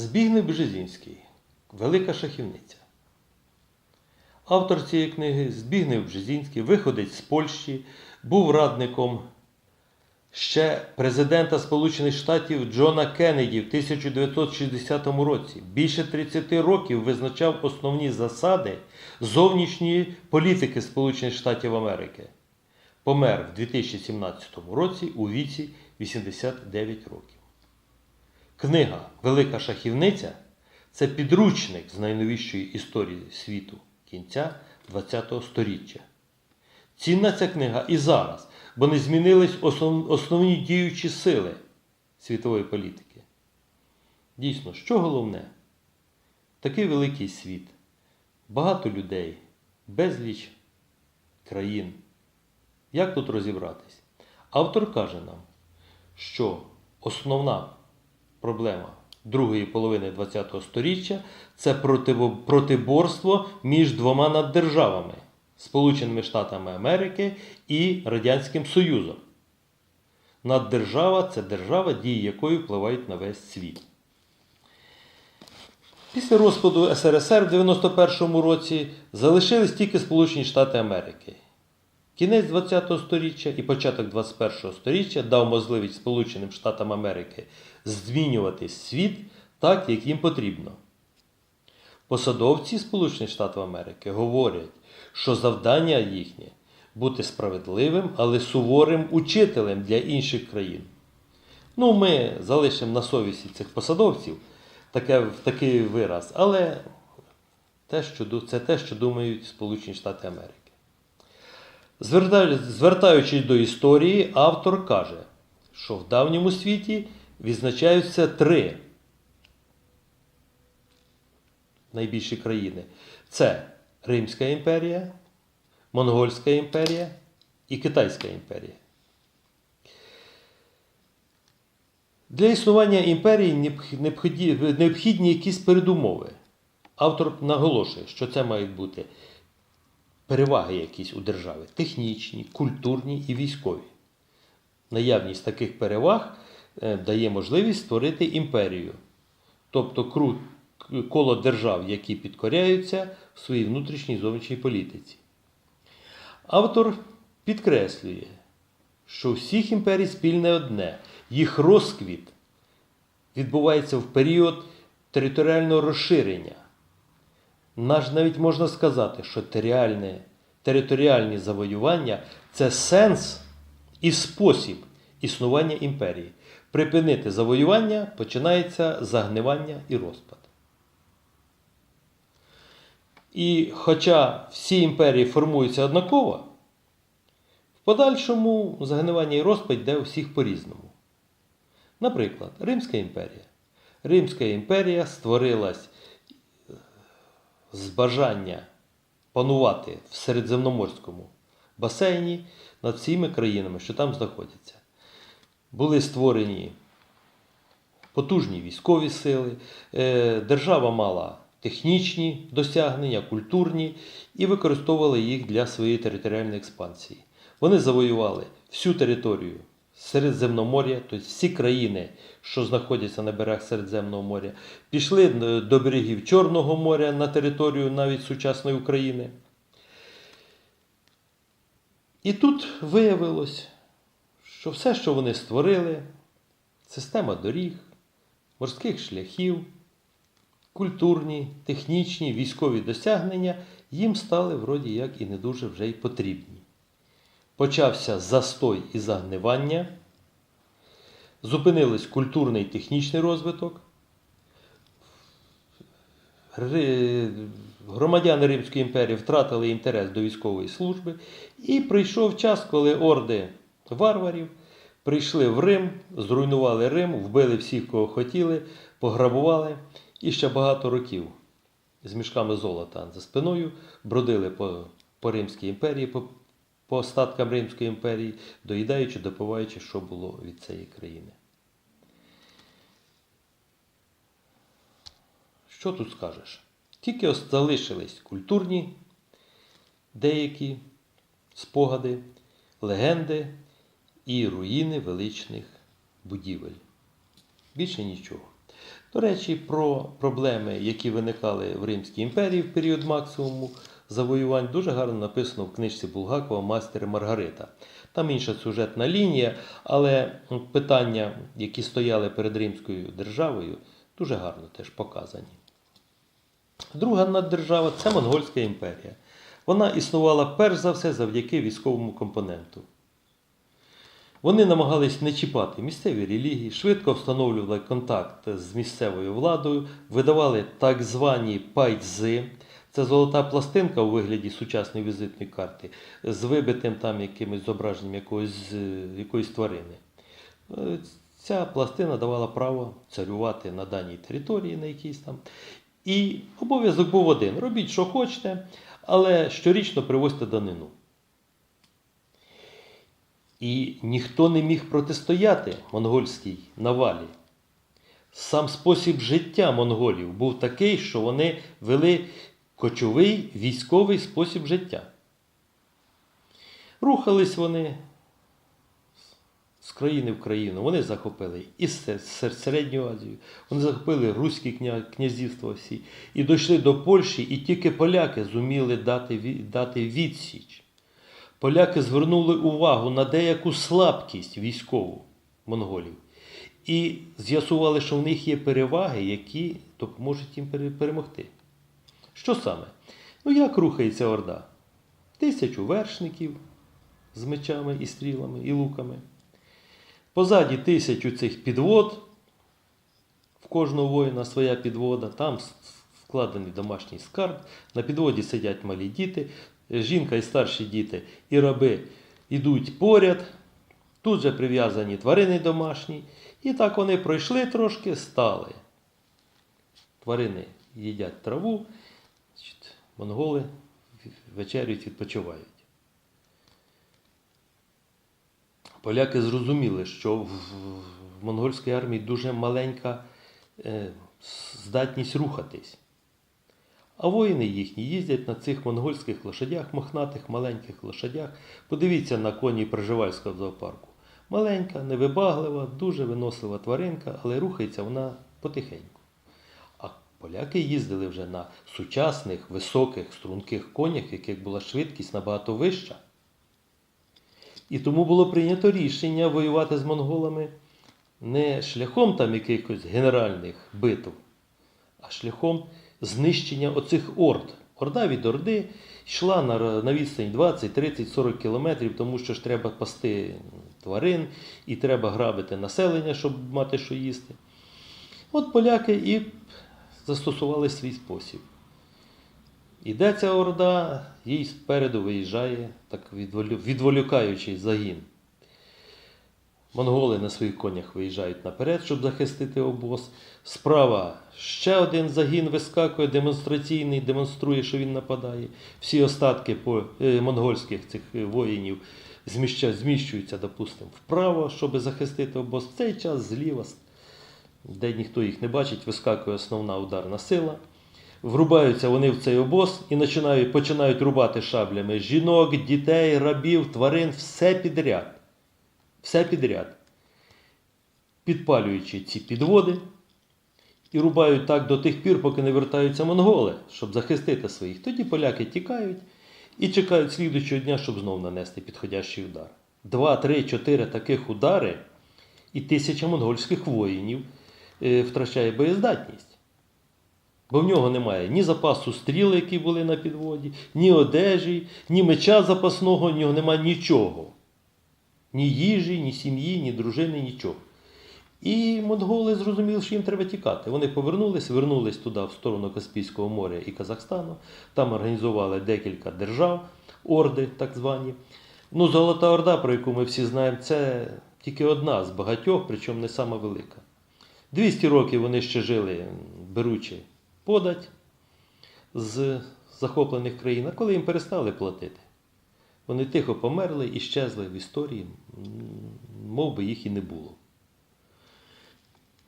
Збігнев Бжезінський Велика шахівниця. Автор цієї книги Збігнев Бжезінський, виходить з Польщі, був радником ще президента Сполучених Штатів Джона Кеннеді в 1960 році. Більше 30 років визначав основні засади зовнішньої політики Сполучених Штатів Америки. Помер в 2017 році у віці 89 років. Книга Велика шахівниця це підручник з найновішої історії світу кінця ХХ століття. Цінна ця книга і зараз, бо не змінились основ- основні діючі сили світової політики. Дійсно, що головне? Такий великий світ, багато людей, безліч країн. Як тут розібратись? Автор каже нам, що основна проблема другої половини ХХ століття це протиборство між двома наддержавами Сполученими Штатами Америки і Радянським Союзом. Наддержава це держава, дії якої впливають на весь світ. Після розпаду СРСР в 91-му році залишились тільки Сполучені Штати Америки. Кінець 20-го століття і початок 21-го століття дав можливість Сполученим Штатам Америки змінювати світ так, як їм потрібно. Посадовці Сполучених Штатів Америки говорять, що завдання їхнє бути справедливим, але суворим учителем для інших країн. Ну, ми залишимо на совісті цих посадовців таке, такий вираз, але те, що, це те, що думають Сполучені Штати Америки. Зверта- Звертаючись до історії, автор каже, що в давньому світі відзначаються три найбільші країни: це Римська імперія, Монгольська імперія і Китайська імперія. Для існування імперії необх- необхідні якісь передумови. Автор наголошує, що це мають бути переваги якісь у державі технічні, культурні і військові. Наявність таких переваг е, дає можливість створити імперію, тобто коло держав, які підкоряються в своїй внутрішній зовнішній політиці. Автор підкреслює, що всіх імперій спільне одне їх розквіт відбувається в період територіального розширення. Наш навіть можна сказати, що територіальне, територіальні завоювання це сенс і спосіб існування імперії. Припинити завоювання починається загнивання і розпад. І хоча всі імперії формуються однаково, в подальшому загнивання і розпад йде у всіх по-різному. Наприклад, Римська імперія. Римська імперія створилась з бажання панувати в Середземноморському басейні над всіма країнами, що там знаходяться. Були створені потужні військові сили, е, держава мала технічні досягнення, культурні і використовувала їх для своєї територіальної експансії. Вони завоювали всю територію Середземномор'я, тобто всі країни, що знаходяться на берегах Середземного моря, пішли е, до берегів Чорного моря на територію навіть сучасної України. І тут виявилось, що все, що вони створили, система доріг, морських шляхів, культурні, технічні, військові досягнення їм стали вроді як і не дуже вже й потрібні. Почався застой і загнивання, зупинились культурний і технічний розвиток. Громадяни Римської імперії втратили інтерес до військової служби, і прийшов час, коли орди варварів прийшли в Рим, зруйнували Рим, вбили всіх, кого хотіли, пограбували. І ще багато років з мішками золота за спиною бродили по, по Римській імперії, по, по остаткам Римської імперії, доїдаючи, допиваючи, що було від цієї країни. Що тут скажеш? Тільки залишились культурні деякі спогади, легенди і руїни величних будівель. Більше нічого. До речі, про проблеми, які виникали в Римській імперії в період максимуму завоювань, дуже гарно написано в книжці Булгакова Мастер і Маргарита. Там інша сюжетна лінія, але питання, які стояли перед Римською державою, дуже гарно теж показані. Друга наддержава це Монгольська імперія. Вона існувала перш за все завдяки військовому компоненту. Вони намагались не чіпати місцеві релігії, швидко встановлювали контакт з місцевою владою, видавали так звані пайдзи. Це золота пластинка у вигляді сучасної візитної карти з вибитим там якимось зображенням якоїсь, е, якоїсь тварини. Е, Ця пластина давала право царювати на даній території, на якійсь там. І обов'язок був один: робіть, що хочете, але щорічно привозьте данину. І ніхто не міг протистояти монгольській навалі. Сам спосіб життя монголів був такий, що вони вели кочовий військовий спосіб життя. Рухались вони з країни в країну. Вони захопили і Се- Се- Середню Азію, вони захопили Руські кня- князівства всі, і дійшли до Польщі, і тільки поляки зуміли дати, дати відсіч. Поляки звернули увагу на деяку слабкість військову монголів і з'ясували, що в них є переваги, які допоможуть їм перемогти. Що саме? Ну як рухається Орда? Тисячу вершників з мечами і стрілами і луками. Позаді тисячу цих підвод. В кожного воїна своя підвода, там складений домашній скарб, на підводі сидять малі діти, жінка і старші діти, і раби йдуть поряд, тут же прив'язані тварини домашні, і так вони пройшли трошки, стали. Тварини їдять траву, монголи вечерюють, відпочивають. Поляки зрозуміли, що в, монгольській армії дуже маленька е, здатність рухатись. А воїни їхні їздять на цих монгольських лошадях, мохнатих маленьких лошадях. Подивіться на коні Пржевальського зоопарку. Маленька, невибаглива, дуже винослива тваринка, але рухається вона потихеньку. Поляки їздили вже на сучасних, високих, струнких конях, яких була швидкість набагато вища. І тому було прийнято рішення воювати з монголами не шляхом там якихось генеральних битв, а шляхом знищення оцих орд. Орда від орди йшла на, на відстань 20, 30, 40 кілометрів, тому що ж треба пасти тварин і треба грабити населення, щоб мати що їсти. От поляки і застосували свій спосіб. Іде ця орда, їй спереду виїжджає так відволікаючий загін. Монголи на своїх конях виїжджають наперед, щоб захистити обоз. Справа ще один загін вискакує демонстраційний, демонструє, що він нападає. Всі остатки е, монгольських цих е, воїнів зміщуються, допустимо, вправо, щоб захистити обоз. В цей час зліва, де ніхто їх не бачить, вискакує основна ударна сила. Врубаються вони в цей обоз і починають, починають рубати шаблями жінок, дітей, рабів, тварин, все підряд. Все підряд. Підпалюючи ці підводи і рубають так до тих пір, поки не вертаються монголи, щоб захистити своїх. Тоді поляки тікають і чекають слідучого дня, щоб знов нанести підходящий удар. Два, три, чотири таких удари, і тисяча монгольських воїнів втрачає боєздатність. Бо в нього немає ні запасу стріл, які були на підводі, ні одежі, ні меча запасного, в нього немає нічого. Ні їжі, ні сім'ї, ні дружини, нічого. І монголи зрозуміли, що їм треба тікати. Вони повернулись, вернулись туди, в сторону Каспійського моря і Казахстану. Там організували декілька держав, орди так звані. Ну, Золота Орда, про яку ми всі знаємо, це тільки одна з багатьох, причому не сама велика. 200 років вони ще жили, беручи подать з захоплених країн, а коли їм перестали платити, вони тихо померли і щезли в історії, мов би їх і не було.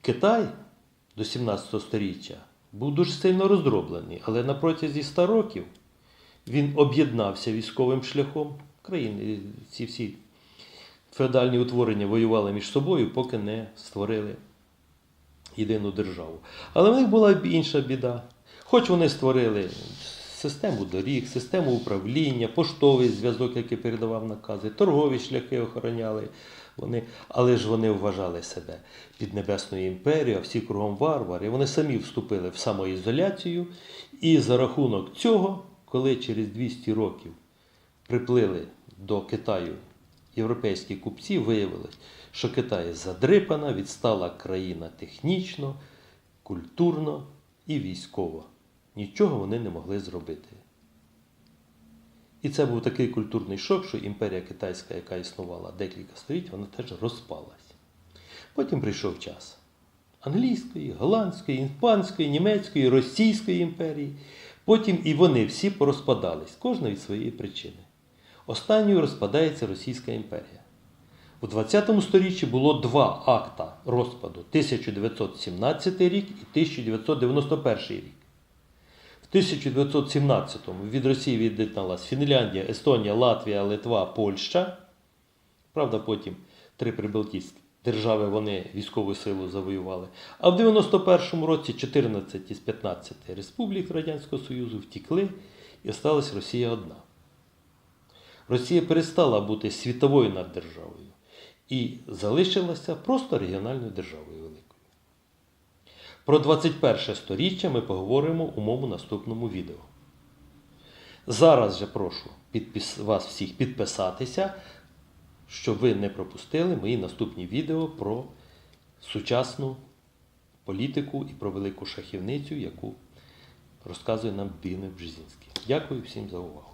Китай до 17 століття був дуже сильно роздроблений, але на протязі 100 років він об'єднався військовим шляхом. Країни, ці всі феодальні утворення воювали між собою, поки не створили єдину державу. Але в них була інша біда. Хоч вони створили систему доріг, систему управління, поштовий зв'язок, який передавав накази, торгові шляхи охороняли вони, але ж вони вважали себе під Небесною імперією, а всі кругом варвари. Вони самі вступили в самоізоляцію, і за рахунок цього, коли через 200 років приплили до Китаю європейські купці, виявилось, що Китай задрипана, відстала країна технічно, культурно і військово. Нічого вони не могли зробити. І це був такий культурний шок, що імперія китайська, яка існувала декілька століть, вона теж розпалась. Потім прийшов час англійської, голландської, іспанської, німецької, російської імперії. Потім і вони всі порозпадались, кожна від своєї причини. Останньою розпадається Російська імперія. У 20 сторіччі було два акта розпаду 1917 рік і 1991 рік. В 1917-му від Росії від'єдналась Фінляндія, Естонія, Латвія, Литва, Польща. Правда, потім три прибалтійські держави вони військову силу завоювали. А в 91-му році 14 із 15 республік Радянського Союзу втікли і осталась Росія одна. Росія перестала бути світовою наддержавою і залишилася просто регіональною державою великою. Про 21 сторіччя ми поговоримо у моєму наступному відео. Зараз же прошу підпис... вас всіх підписатися, щоб ви не пропустили мої наступні відео про сучасну політику і про велику шахівницю, яку розказує нам Дина Бжезінський. Дякую всім за увагу.